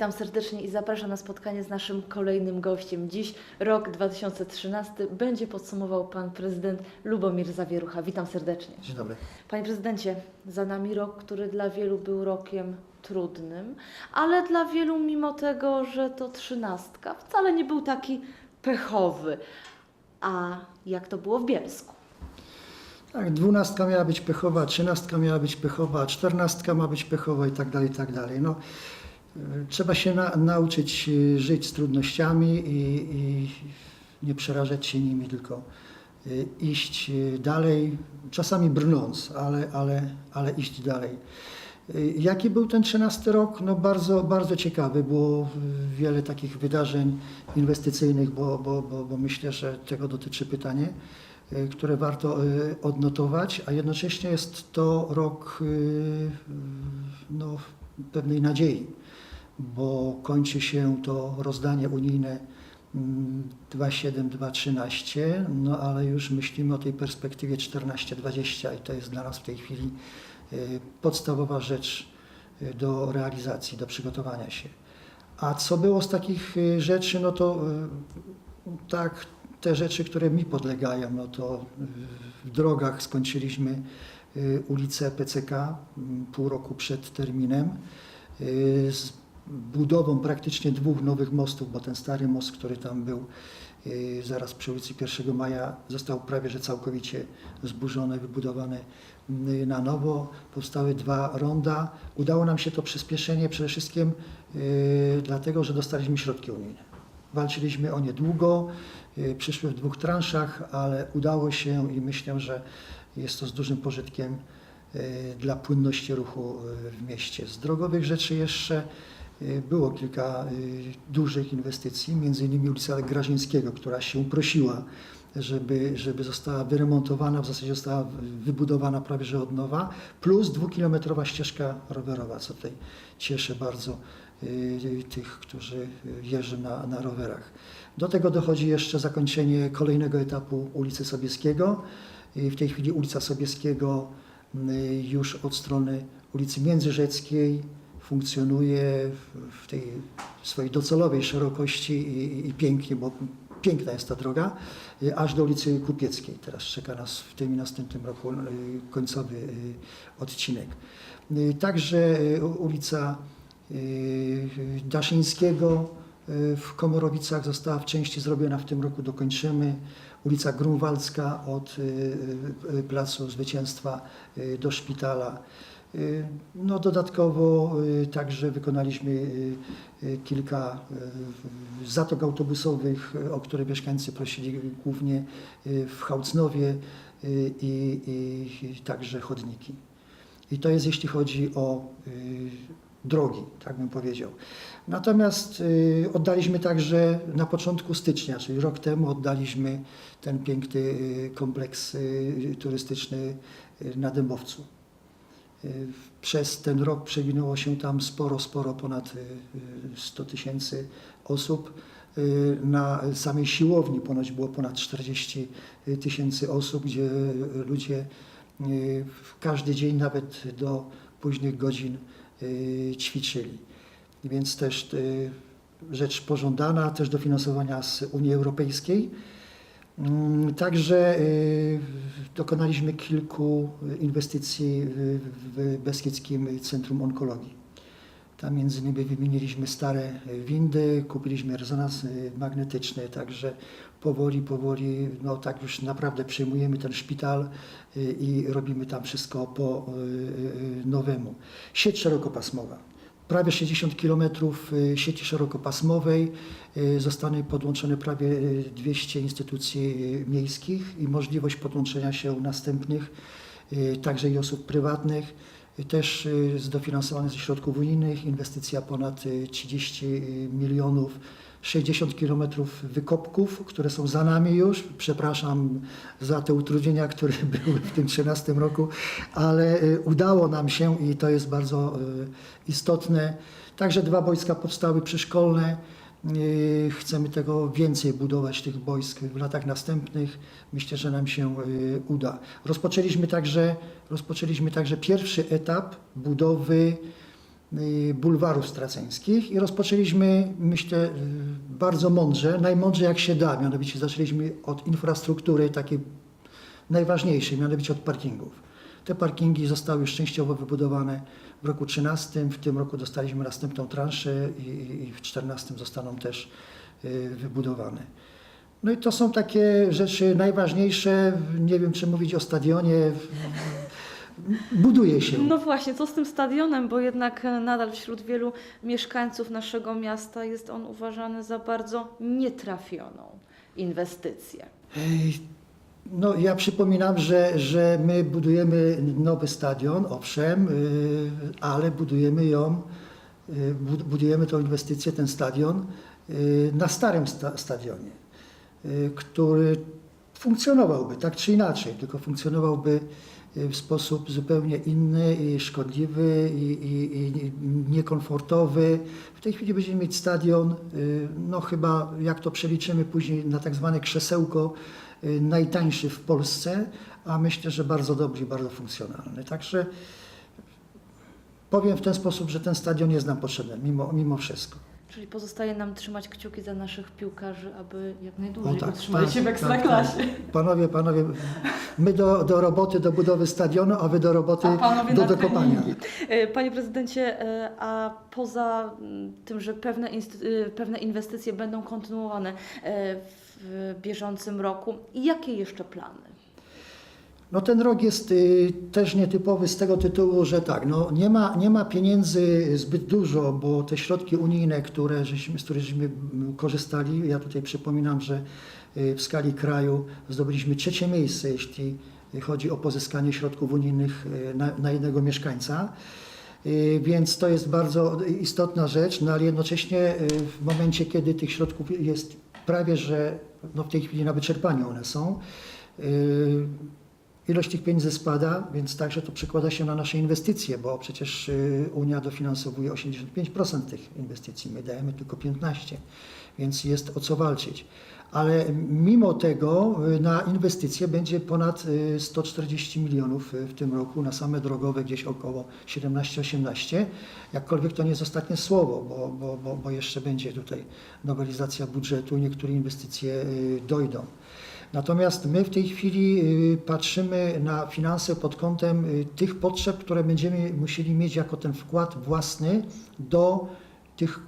Witam serdecznie i zapraszam na spotkanie z naszym kolejnym gościem. Dziś rok 2013 będzie podsumował pan prezydent Lubomir Zawierucha. Witam serdecznie. Dzień dobry. Panie prezydencie, za nami rok, który dla wielu był rokiem trudnym, ale dla wielu, mimo tego, że to trzynastka, wcale nie był taki pechowy. A jak to było w Bielsku? Tak, dwunastka miała być pechowa, trzynastka miała być pechowa, czternastka ma być pechowa i tak dalej, i tak dalej. No, trzeba się na, nauczyć y, żyć z trudnościami i, i nie przerażać się nimi, tylko y, iść y, dalej, czasami brnąc, ale, ale, ale iść dalej. Jaki był ten trzynasty rok? No bardzo, bardzo ciekawy. Było wiele takich wydarzeń inwestycyjnych, bo, bo, bo, bo myślę, że tego dotyczy pytanie, które warto odnotować, a jednocześnie jest to rok no, pewnej nadziei, bo kończy się to rozdanie unijne mm, 2.7-2.13, no ale już myślimy o tej perspektywie 14-20 i to jest dla nas w tej chwili y, podstawowa rzecz y, do realizacji, do przygotowania się. A co było z takich y, rzeczy, no to tak, te rzeczy, które mi podlegają, no to w drogach skończyliśmy ulicę PCK mm, pół roku przed terminem budową praktycznie dwóch nowych mostów, bo ten stary most, który tam był y, zaraz przy ulicy 1 Maja został prawie że całkowicie zburzony, wybudowany y, na nowo. Powstały dwa ronda. Udało nam się to przyspieszenie przede wszystkim y, dlatego, że dostaliśmy środki unijne. Walczyliśmy o nie długo, przyszły w dwóch transzach, ale udało się i myślę, że jest to z dużym pożytkiem dla płynności ruchu w mieście. Z drogowych rzeczy jeszcze było kilka y, dużych inwestycji, między innymi ulica Grażyńskiego, która się prosiła, żeby, żeby została wyremontowana, w zasadzie została wybudowana prawie że od nowa, plus dwukilometrowa ścieżka rowerowa, co tutaj cieszy bardzo y, tych, którzy jeżdżą na, na rowerach. Do tego dochodzi jeszcze zakończenie kolejnego etapu ulicy Sobieskiego. Y, W tej chwili ulica Sobieskiego y, już od strony ulicy Międzyrzeckiej funkcjonuje w- tej swojej docelowej szerokości i, i pięknie, bo piękna jest ta droga, y, aż do ulicy Kupieckiej. Teraz czeka nas w tym i następnym roku y, końcowy y, odcinek. Także ulica Daszyńskiego w Komorowicach została w części zrobiona, w tym roku dokończymy. Ulica Grunwaldzka od Placu Zwycięstwa do szpitala. Y, No dodatkowo y, także wykonaliśmy y, kilka zatok autobusowych, o które mieszkańcy prosili głównie w Hałcnowie i, i, także chodniki. I to jest jeśli chodzi o drogi, tak bym powiedział. Natomiast oddaliśmy także na początku stycznia, czyli rok temu oddaliśmy ten piękny kompleks turystyczny na Dębowcu. Y, Przez ten rok przewinęło się tam sporo, sporo, ponad y, y, 100 tysięcy osób. Y, Na samej siłowni ponoć było ponad 40 tysięcy osób, gdzie y, ludzie y, w każdy dzień, nawet do późnych godzin y, ćwiczyli. Więc też y, rzecz pożądana, też dofinansowania z Unii Europejskiej. Mm, Także y, dokonaliśmy kilku inwestycji w, Beskidzkim Centrum Onkologii. Tam między innymi wymieniliśmy stare windy, kupiliśmy rezonans y, magnetyczny, także powoli, powoli, no tak już naprawdę przejmujemy ten szpital y, i robimy tam wszystko po y, y, nowemu. Sieć szerokopasmowa. Prawie 60 km sieci szerokopasmowej y, zostanie podłączone prawie y, 200 instytucji y, miejskich i możliwość podłączenia się następnych, y, także i osób prywatnych. Y, Też y, z dofinansowane ze środków unijnych, inwestycja ponad y, 30 milionów, 60 kilometrów wykopków, które są za nami już. Przepraszam za te utrudnienia, które były w tym 13 roku, ale y, udało nam się i to jest bardzo y, istotne. Także dwa boiska powstały przyszkolne. Y, Chcemy tego więcej budować, tych boisk w latach następnych. Myślę, że nam się uda. Rozpoczęliśmy także, rozpoczęliśmy także pierwszy etap budowy bulwarów straceńskich i rozpoczęliśmy, myślę, y, bardzo mądrze, najmądrzej jak się da, mianowicie zaczęliśmy od infrastruktury takiej najważniejszej, mianowicie od parkingów. Te parkingi zostały już częściowo wybudowane w roku 2013, w tym roku dostaliśmy następną transzę i, i, w 2014 zostaną też y, wybudowane. No i to są takie rzeczy najważniejsze, nie wiem czy mówić o stadionie, buduje się. No właśnie, co z tym stadionem, bo jednak e, nadal wśród wielu mieszkańców naszego miasta jest on uważany za bardzo nietrafioną inwestycję. Ej, No, ja przypominam, że, że my budujemy nowy stadion, owszem, y, ale budujemy ją, y, bud- budujemy tą inwestycję, ten stadion y, na starym sta stadionie, który funkcjonowałby tak czy inaczej, tylko funkcjonowałby w sposób zupełnie inny i szkodliwy i, i, i niekomfortowy. W tej chwili będziemy mieć stadion, y, no chyba jak to przeliczymy później na tak zwane krzesełko, y, najtańszy w Polsce, a myślę, że bardzo dobry i bardzo funkcjonalny. Także powiem w ten sposób, że ten stadion jest nam potrzebny mimo, mimo wszystko. Czyli pozostaje nam trzymać kciuki za naszych piłkarzy, aby jak O najdłużej tak, utrzymali tak, się w tak, ekstraklasie. tak. Panowie, panowie, my do, do roboty, do budowy stadionu, a wy do roboty, do dokopania. treningi. E, Panie prezydencie, e, a poza mm, tym, że pewne, e, pewne inwestycje będą kontynuowane w bieżącym roku, jakie jeszcze plany? No ten rok jest y, też nietypowy z tego tytułu, że tak, no nie ma, nie ma pieniędzy zbyt dużo, bo te środki unijne, które żeśmy, z których żeśmy korzystali, ja tutaj przypominam, że y, w skali kraju zdobyliśmy trzecie miejsce, jeśli chodzi o pozyskanie środków unijnych y, na, na jednego mieszkańca. Y, Więc to jest bardzo istotna rzecz, no ale jednocześnie y, w momencie, kiedy tych środków jest prawie, że no w tej chwili na wyczerpaniu one są, ilość tych pieniędzy spada, więc także to przekłada się na nasze inwestycje, bo przecież y, Unia dofinansowuje 85% tych inwestycji, my dajemy tylko 15%, więc jest o co walczyć. Ale mimo tego y, na inwestycje będzie ponad y, 140 milionów y, w tym roku, na same drogowe gdzieś około 17-18. Jakkolwiek to nie jest ostatnie słowo, bo, bo, bo, bo jeszcze będzie tutaj nowelizacja budżetu i niektóre inwestycje dojdą. Natomiast my w tej chwili y, patrzymy na finanse pod kątem y, tych potrzeb, które będziemy musieli mieć jako ten wkład własny do tych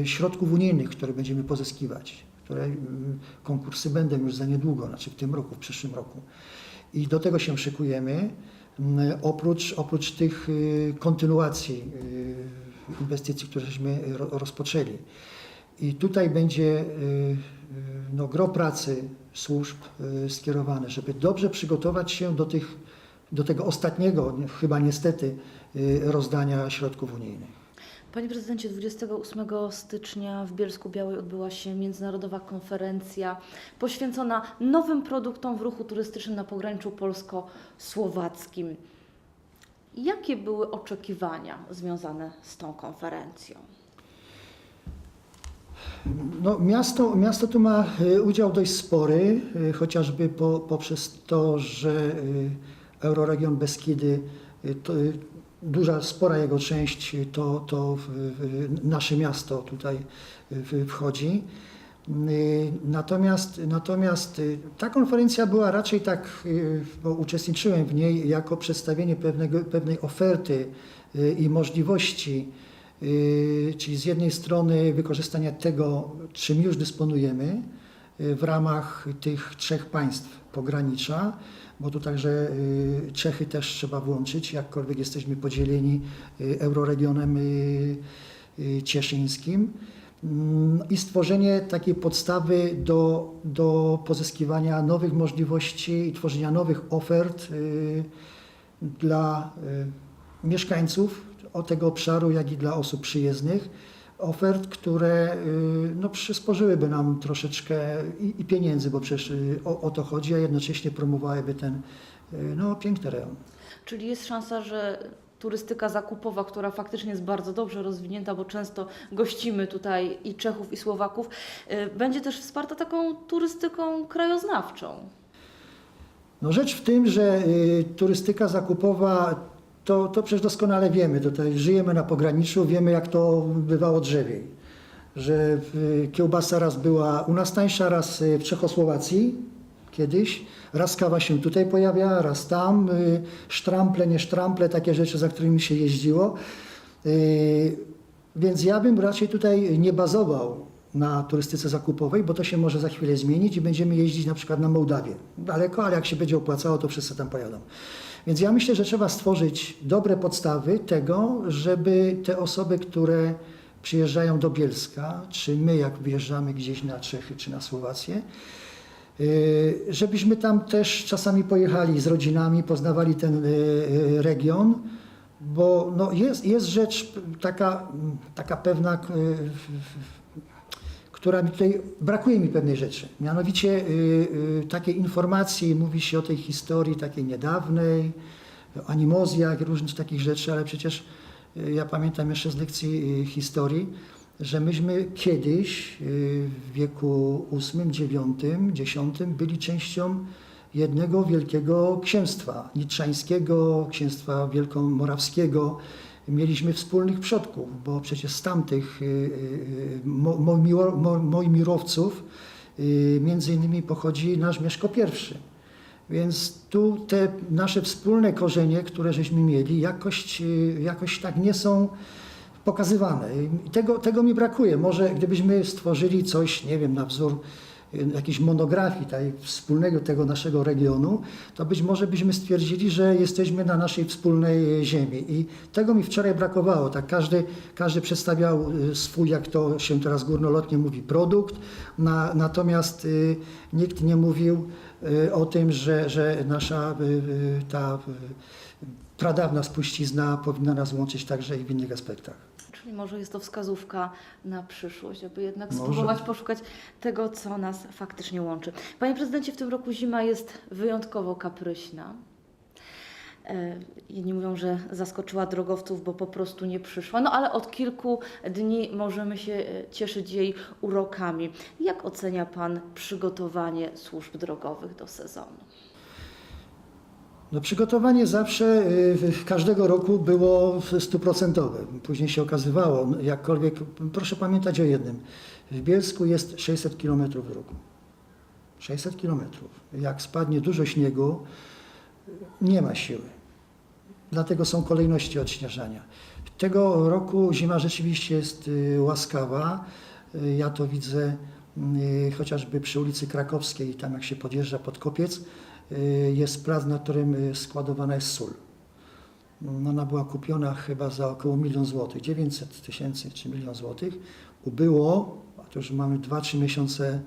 y, środków unijnych, które będziemy pozyskiwać, które konkursy będą już za niedługo, znaczy w tym roku, w przyszłym roku. I do tego się szykujemy. Mm, Oprócz, oprócz tych kontynuacji inwestycji, któreśmy ro- rozpoczęli. I tutaj będzie no, gro pracy służb y, skierowane, żeby dobrze przygotować się do, tych, do tego ostatniego, nie- chyba niestety, y, rozdania środków unijnych. Panie prezydencie, 28 stycznia w Bielsku Białej odbyła się międzynarodowa konferencja poświęcona nowym produktom w ruchu turystycznym na pograniczu polsko-słowackim. Jakie były oczekiwania związane z tą konferencją? No, miasto, miasto tu ma y, udział dość spory, y, chociażby po, poprzez to, że y, Euroregion Beskidy, to, duża, spora jego część to, to nasze miasto tutaj wchodzi. Natomiast, natomiast ta konferencja była raczej tak, bo uczestniczyłem w niej jako przedstawienie pewnego, pewnej oferty i możliwości czyli z jednej strony wykorzystania tego, czym już dysponujemy yy, w ramach tych trzech państw pogranicza, bo tu także yy, Czechy też trzeba włączyć, jakkolwiek jesteśmy podzieleni euroregionem cieszyńskim. Mm, I stworzenie takiej podstawy do, do pozyskiwania nowych możliwości i tworzenia nowych ofert dla y, mieszkańców o tego obszaru, jak i dla osób przyjezdnych. Ofert, które y, no, przysporzyłyby nam troszeczkę i, i pieniędzy, bo przecież y, o, o to chodzi, a jednocześnie promowałyby ten y, no, piękny rejon. Czyli jest szansa, że turystyka zakupowa, która faktycznie jest bardzo dobrze rozwinięta, bo często gościmy tutaj i Czechów, i Słowaków, będzie też wsparta taką turystyką krajoznawczą. No rzecz w tym, że turystyka zakupowa to, to przecież doskonale wiemy. Tutaj żyjemy na pograniczu, wiemy jak to bywało drzewiej. Że kiełbasa raz była u nas tańsza, raz y, w Czechosłowacji kiedyś. Raz kawa się tutaj pojawia, raz tam. y, Sztrample, nie sztrample, takie rzeczy, za którymi się jeździło. Y, Więc ja bym raczej tutaj nie bazował na turystyce zakupowej, bo to się może za chwilę zmienić i będziemy jeździć na przykład na Mołdawię. Daleko, ale jak się będzie opłacało, to wszyscy tam pojadą. Więc ja myślę, że trzeba stworzyć dobre podstawy tego, żeby te osoby, które przyjeżdżają do Bielska, czy my jak wyjeżdżamy gdzieś na Czechy czy na Słowację, y, żebyśmy tam też czasami pojechali z rodzinami, poznawali ten y, y, region, bo no jest, jest rzecz taka, taka pewna, która mi tutaj, brakuje mi pewnej rzeczy. Mianowicie y, y, takiej informacji, mówi się o tej historii takiej niedawnej, o animozjach, różnych takich rzeczy, ale przecież y, ja pamiętam jeszcze z lekcji y, historii, że myśmy kiedyś y, w wieku VIII, IX, X byli częścią jednego wielkiego księstwa nitrzańskiego, księstwa wielkomorawskiego. Mieliśmy wspólnych przodków, bo przecież z tamtych y, y, mo- mojmiro- mo- mojmirowców y, między innymi pochodzi nasz Mieszko I. Więc tu te nasze wspólne korzenie, które żeśmy mieli, jakoś, y, jakoś tak nie są pokazywane. Tego, tego mi brakuje. Może gdybyśmy stworzyli coś, nie wiem, na wzór y, jakiejś monografii tej wspólnego tego naszego regionu, to być może byśmy stwierdzili, że jesteśmy na naszej wspólnej ziemi. I tego mi wczoraj brakowało. Tak każdy, każdy przedstawiał y, swój, jak to się teraz górnolotnie mówi, produkt, na, natomiast y, nikt nie mówił y, o tym, że, że nasza y, ta pradawna spuścizna powinna nas łączyć także i w innych aspektach. Czyli może jest to wskazówka na przyszłość, aby jednak Może. spróbować poszukać tego, co nas faktycznie łączy. Panie prezydencie, w tym roku zima jest wyjątkowo kapryśna. Jedni mówią, że zaskoczyła drogowców, bo po prostu nie przyszła. No ale od kilku dni możemy się e, cieszyć jej urokami. Jak ocenia Pan przygotowanie służb drogowych do sezonu? No, przygotowanie zawsze y, każdego roku było stuprocentowe. Później się okazywało, jakkolwiek, proszę pamiętać o jednym. W Bielsku jest 600 km w roku. 600 km. Jak spadnie dużo śniegu, nie ma siły. Dlatego są kolejności odśnieżania. Tego roku zima rzeczywiście jest y, łaskawa. Y, Ja to widzę chociażby przy ulicy Krakowskiej, tam jak się podjeżdża pod kopiec, jest plac, na którym y, składowana jest sól. No, Ona była kupiona chyba za około milion złotych, 900 tysięcy czy milion złotych. Ubyło, a to już mamy 2-3 miesiące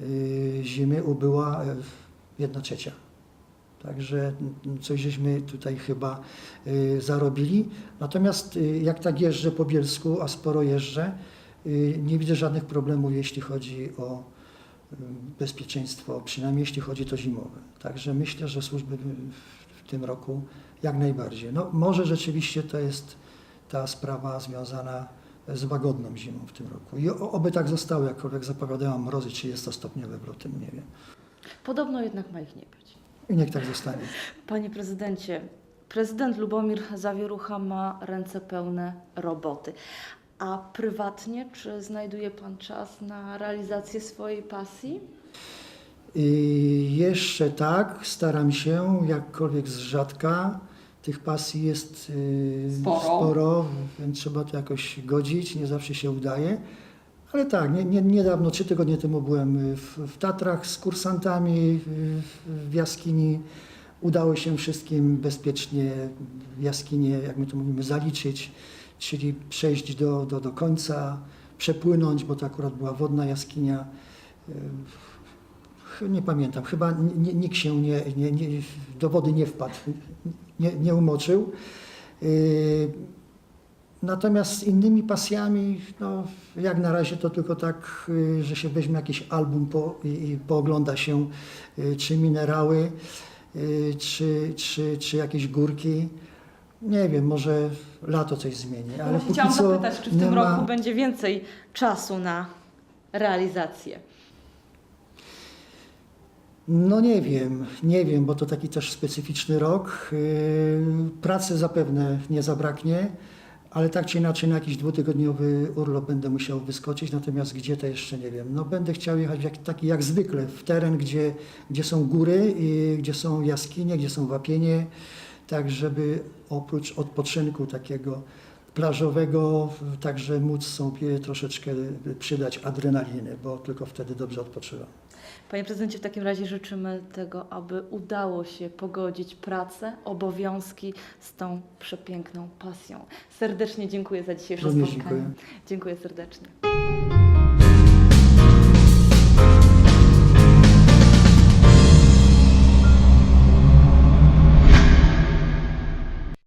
y, zimy, ubyła y, jedna trzecia. Także mm, coś żeśmy tutaj chyba y, zarobili. Natomiast y, jak tak jeżdżę po Bielsku, a sporo jeżdżę, y, nie widzę żadnych problemów, jeśli chodzi o y, bezpieczeństwo, przynajmniej jeśli chodzi to zimowe. Także myślę, że służby w- tym roku jak najbardziej. No, może rzeczywiście to jest ta sprawa związana z łagodną zimą w tym roku. I oby tak zostało, jakkolwiek zapowiadają mrozy 30-stopniowe w lutym, nie wiem. Podobno jednak ma ich nie być. I niech tak zostanie. Panie prezydencie, prezydent Lubomir Zawierucha ma ręce pełne roboty. A prywatnie, czy znajduje Pan czas na realizację swojej pasji? I jeszcze tak, staram się, jakkolwiek z rzadka. Tych pasji jest y, Sporo. sporo, więc trzeba to jakoś godzić, nie zawsze się udaje. Ale tak, nie, nie, niedawno, trzy tygodnie temu byłem w, w Tatrach z kursantami w, w jaskini. Udało się wszystkim bezpiecznie jaskinię, jak my to mówimy, zaliczyć, czyli przejść do, do, do końca, przepłynąć, bo to akurat była wodna jaskinia. Y, Nie pamiętam, chyba nikt się nie, nie, nie, do wody nie wpadł, nie, nie umoczył. Natomiast z innymi pasjami, no, jak na razie to tylko tak, yy, że się weźmie jakiś album po, i, poogląda się, yy, czy minerały, yy, czy, czy, czy jakieś górki. Nie wiem, może lato coś zmieni, ale póki Chciałam co zapytać, czy w nie tym ma... roku będzie więcej czasu na realizację? No nie wiem, nie wiem, bo to taki też specyficzny rok. Yy, Pracy zapewne nie zabraknie, ale tak czy inaczej na jakiś dwutygodniowy urlop będę musiał wyskoczyć, natomiast gdzie to jeszcze nie wiem. No będę chciał jechać jak, taki jak zwykle, w teren, gdzie, gdzie są góry, i gdzie są jaskinie, gdzie są wapienie, tak żeby oprócz odpoczynku takiego plażowego, także móc sobie troszeczkę przydać adrenaliny, bo tylko wtedy dobrze odpoczywam. Panie prezydencie, w takim razie życzymy tego, aby udało się pogodzić pracę, obowiązki z tą przepiękną pasją. Serdecznie dziękuję za dzisiejsze Również spotkanie. dziękuję. Dziękuję serdecznie.